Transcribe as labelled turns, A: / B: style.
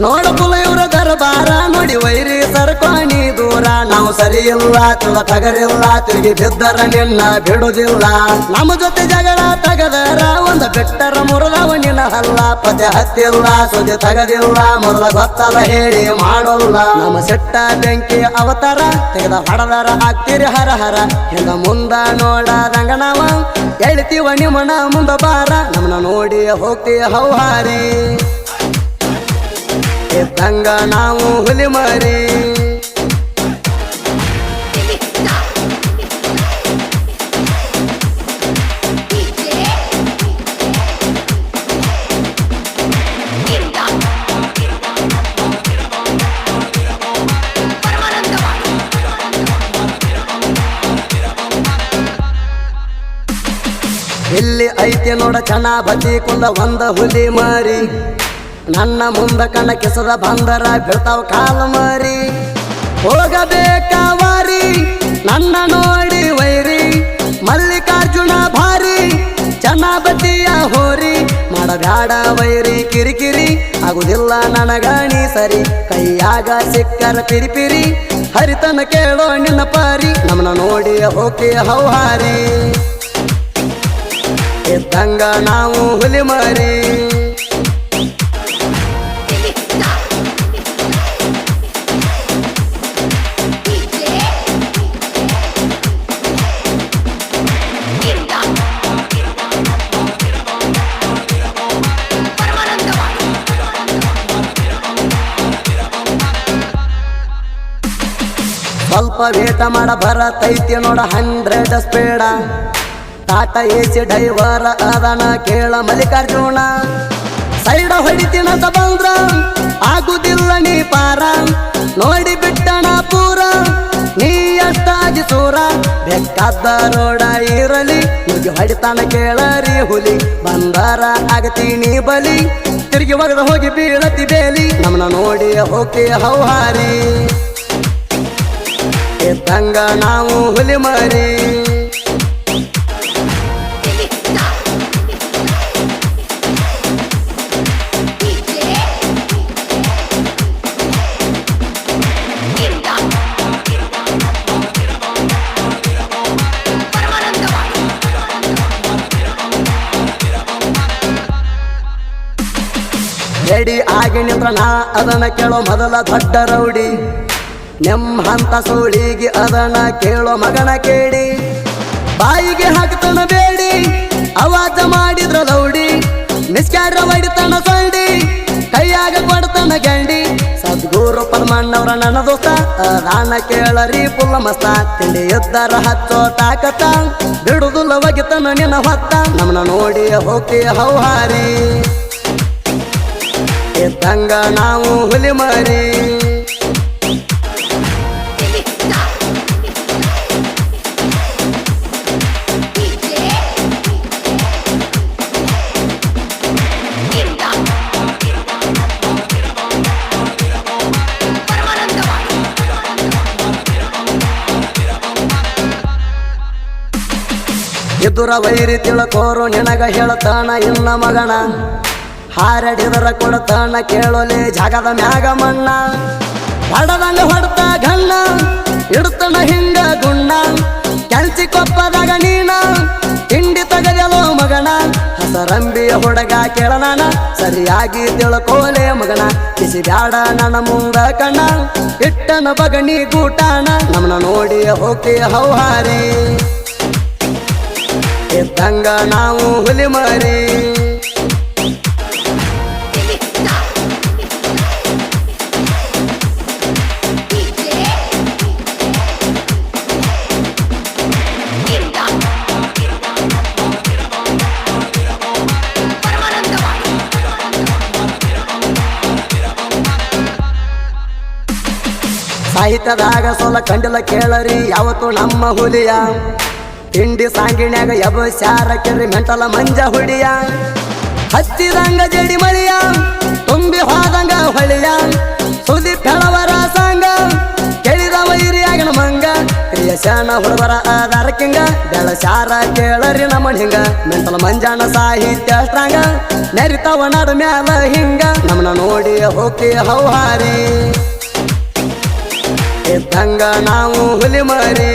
A: ನೋಡ ಇವ್ರ ದರ್ಬಾರ, ನೋಡಿ ವೈರಿ ಸರ್ಕೋಣಿ ದೂರ. ನಾವು ಸರಿ ಇಲ್ಲ ತಿಳ ತಗರಿಲ್ಲ, ತಿರುಗಿ ಬಿದ್ದರ ನಿನ್ನ ಬಿಡುದಿಲ್ಲ. ನಮ್ಮ ಜೊತೆ ಜಗಳ ತಗದರ, ಒಂದ ಬೆಟ್ಟರ ಮುರಲವ ನಿನ್ನ ಹಲ್ಲ. ಪದೆ ಹತ್ತಿಲ್ಲ, ಸುದ್ದಿ ತಗದಿಲ್ಲ, ಮೊದಲ ಗೊತ್ತಲ್ಲ ಹೇಳಿ ಮಾಡೋಲ್ಲ. ನಮ್ಮ ಸೆಟ್ಟ ಬೆಂಕಿ ಅವತಾರ, ತೆಗೆದ ಹಡದರ ಆಗ್ತಿರಿ ಹರ ಹರ. ಹಿಂದ ಮುಂದ ನೋಡದಂಗ ನಾವ ಹೇಳ್ತೀವ ನಿಮ್ಮನ ಮುಂದ ಬಾರ ನಮ್ಮನ್ನ ನೋಡಿ ಹೋಗ್ತೀಯ ಹೌಹಾರಿ. ಇದ್ದಂಗ ನಾವು ಹುಲಿ ಮಾರಿ. ಇಲ್ಲಿ ಐತೆ ನೋಡ ಚಣ ಬದಿ ಕುಂದ ಒಂದ ಹುಲಿ ಮರಿ. ನನ್ನ ಮುಂದ ಕಣ ಕೆಸದ ಬಂದರ ಬೀಳ್ತಾವ ಕಾಲ ಮರಿ. ಹೋಗಬೇಕಾವಾರಿ, ನನ್ನ ನೋಡಿ ವೈರಿ. ಮಲ್ಲಿಕಾರ್ಜುನ ಭಾರಿ ಬದಿಯ ಹೋರಿ. ಮಾಡಬ್ಯಾಡ ವೈರಿ, ಕಿರಿಕಿರಿ, ಆಗುದಿಲ್ಲ ನನಗಾಣಿ ಸರಿ. ಕೈಯಾಗ ಸಿಕ್ಕರ ಪಿರಿಪಿರಿ, ಹರಿತನ ಕೇಳೋ ನಿನ್ನ ಪಾರಿ. ನಮ್ಮನ್ನ ನೋಡಿ ಹೋಗಿ ಹೌಹಾರಿ. ಇದ್ದಂಗ ನಾವು ಹುಲಿ ಮರಿ. ಸ್ವಲ್ಪ ವೇಟ ಮಾಡ, ಬರತೈತಿ ನೋಡ hundred speed Tata C driver ಅದನ ಕೇಳ, ಮಲ್ಲಿಕಾರ್ಜುನ. ಸೈಡ ಹೊಡಿತೀನ ಬಂದ್ರ ಆಗುದಿಲ್ಲ ನೀ ಪಾರ. ನೋಡಿ ಬಿಟ್ಟಣ ಪೂರ, ನೀ ಅಷ್ಟಾಗಿ ಸೂರ. ಬೆಕ್ಕಾದ ರೋಡ ಇರಲಿ ನಿಮಗೆ ಹೊಡಿತಾನ ಕೇಳರಿ ಹುಲಿ. ಬಂದಾರ ಆಗತೀನಿ ಬಲಿ. ತಿರುಗಿ ಒಗದ ಹೋಗಿ ಬೀಳತಿ ಬೇಲಿ. ನಮ್ಮನ್ನ ನೋಡಿ ಹೋಗಿ ಹೌಹಾರಿ. ಇದ್ದಂಗ ನಾವು ಹುಲಿ ಮಾರಿ. ರೆಡಿ ಆಗಿ ನಿಂದ್ರ ನಾ ಅದನ್ನ ಕೇಳೋ ಮೊದಲ ದೊಡ್ಡ ರೌಡಿ. ನಿಮ್ ಹಂತ ಸೋಳಿಗೆ ಅದನ ಕೇಳೋ ಮಗನ ಕೇಳಿ. ಬಾಯಿಗೆ ಹಾಕ್ತನ ಬೇಡಿ, ಅವಾಜ ಮಾಡಿದ್ರ ಲೌಡಿ ನಿಸ್ಕ್ಯಾರ ಹೊಡಿತನ ಸೊಳ್ಳಿ ಕೈಯಾಗ ಕೊಡ್ತನ ಗಂಡಿ. ಸದ್ಗುರು ಪರಮಣ್ಣವ್ರ ನನ್ನ ದೋಸ್ತ ಅದಾನ ಕೇಳರಿ ಪುಲ್ಲ ಮಸ್ತ ತಿಂಡಿ ಎದ್ದರ ಹಚ್ಚೋ ತಾಕತ್ತ, ಬಿಡುದುಲ್ಲ ಒಗಿತನ ನಿನ್ನ ಹೊತ್ತ. ನಮ್ಮನ್ನ ನೋಡಿ ಹೋಗಿ ಹೌಹಾರಿ. ಇದ್ದಂಗ ನಾವು ಹುಲಿ ಮರಿ. ಎದುರ ವೈರಿ ತಿಳ್ಕೋರು ನಿನಗ ಹೇಳ್ತಾನ ಇನ್ನ ಮಗಣ ಹಾರಡಿದರ ಕೊಡ್ತಾನ ಕೇಳೋಲೆ ಜಾಗದ ಮ್ಯಾಗ ಮಣ್ಣ. ಹೊಡದಂಗ ಹೊಡ್ತ ಗಣ್ಣ ಇಡ್ತನ ಹಿಂಗ ಗುಣ್ಣ ಕೆಲ್ಸಿ ಕೊಪ್ಪದಾಗ ನೀನ ತಿಂಡಿ ತಗದಲೋ ಮಗಣ ಹಸರಂಬಿಯ ಹುಡುಗ ಕೇಳನಾನ ಸರಿಯಾಗಿ ತಿಳ್ಕೋಲೆ ಮಗಣ ಬಿಸಿ ಬ್ಯಾಡ ನನ್ನ ಮುಂದ ಕಣ್ಣ ಇಟ್ಟನ ಬಗಣಿ ಗೂಟಾನ. ನಮ್ಮನ್ನ ನೋಡಿ ಹೋಗಿ ಹೌಹಾರಿ. ಇದ್ದಂಗ ನಾವು ಹುಲಿ ಮರಿ. ಸಾಹಿತ್ಯದಾಗ ಸೊಲ ಕಂಡಲ ಕೇಳರಿ ಯಾವತ್ತು ನಮ್ಮ ಹುಲಿಯ. ತಿಂಡಿ ಸಾಂಗಿಣ್ಯಾಗ ಯಬ ಶಾರ ಕೆರಿ ಮೆಂಟಲ ಮಂಜ ಹುಡಿಯ. ಹತ್ತಿದಂಗ ಜಡಿ ಮಳಿಯ, ತುಂಬಿ ಹೋದಂಗ ಹೊಳಿಯ. ಸುದಿ ಕಳವರ ಸಾಂಗ, ಕೇಳಿದ ವೈರಿಯಾಗನ ಮಂಗ. ಕ್ರಿಯಶಾನ ಹುಡುಗರ ಆಧಾರ ಕಿಂಗ ಬೆಳಸಾರ ಕೇಳರಿ ನಮ್ಮ ಹಿಂಗ. ಮೆಂಟಲ ಮಂಜಾನ ಸಾಹಿತ್ಯ ಸ್ಟ್ರಾಂಗ ನೆರಿತವ ನಡು ಮ್ಯಾಲ ಹಿಂಗ. ನಮ್ಮನ್ನ ನೋಡಿ ಹೋಗಿ ಹೌಹಾರಿ. ಇದ್ದಂಗ ನಾವು ಹುಲಿ ಮರಿ.